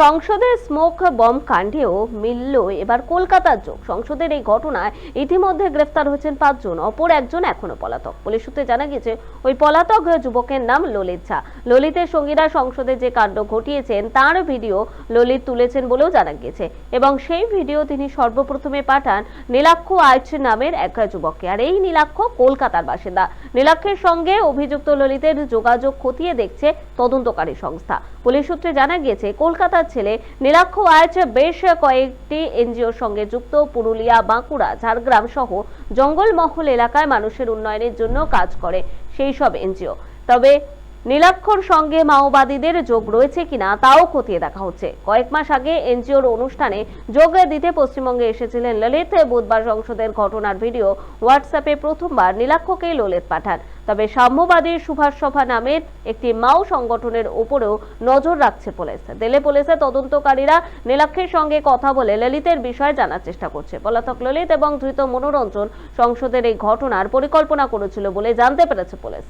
সংসদে smoke bomb কাণ্ডেও মিলল এবার কলকাতার যোগ। সংসদের এই ঘটনায় ইতিমধ্যে গ্রেফতার হয়েছেন পাঁচজন, অপর একজন এখনও পলাতক। পুলিশ সূত্রে জানা গেছে ওই পলাতক যুবকের নাম ললিত ঝা। ললিতের সঙ্গীরা সংসদে যে কাণ্ড ঘটিয়েছেন, তার ভিডিও ললিত তুলেছেন বলেও জানা গেছে এবং সেই ভিডিও তিনি সর্বপ্রথমে পাঠান নীলাক্ষ আইচ নামের এক যুবককে। আর এই নীলাক্ষ কলকাতার বাসিন্দা। নীলাক্ষের সঙ্গে অভিযুক্ত ললিতের যোগাযোগ খতিয়ে দেখছে তদন্তকারী সংস্থা। পুলিশ সূত্রে জানা গিয়েছে কলকাতার ছেলে নীলাক্ষ আয়চ বেশ কয়েকটি এনজিওর সঙ্গে যুক্ত পুরুলিয়া, বাঁকুড়া, ঝাড়গ্রাম সহ জঙ্গলমহল এলাকায় মানুষের উন্নয়নের জন্য কাজ করে সেই সব এনজিও। তবে নীলাক্ষর সঙ্গে মাওবাদীদের যোগ রয়েছে কিনা তাও খতিয়ে দেখা হচ্ছে। কয়েক মাস আগে এনজিওর অনুষ্ঠানে যোগ দিতে পশ্চিমবঙ্গে এসেছিলেন ললিত বুধবার সংসদের ঘটনার ভিডিও হোয়াটসঅ্যাপে প্রথমবার নীলাক্ষকে ললিত পাঠান। তবে সাম্যবাদী সুভাষ সভা নামের একটি মাও সংগঠনের উপরেও নজর রাখছে পুলিশ। দিল্লি পুলিশের তদন্তকারীরা নীলাক্ষের সঙ্গে কথা বলে ললিতের বিষয়ে জানার চেষ্টা করছে। পলাতক ললিত এবং ধৃত মনোরঞ্জন সংসদের এই ঘটনার পরিকল্পনা করেছিল বলে জানতে পেরেছে পুলিশ।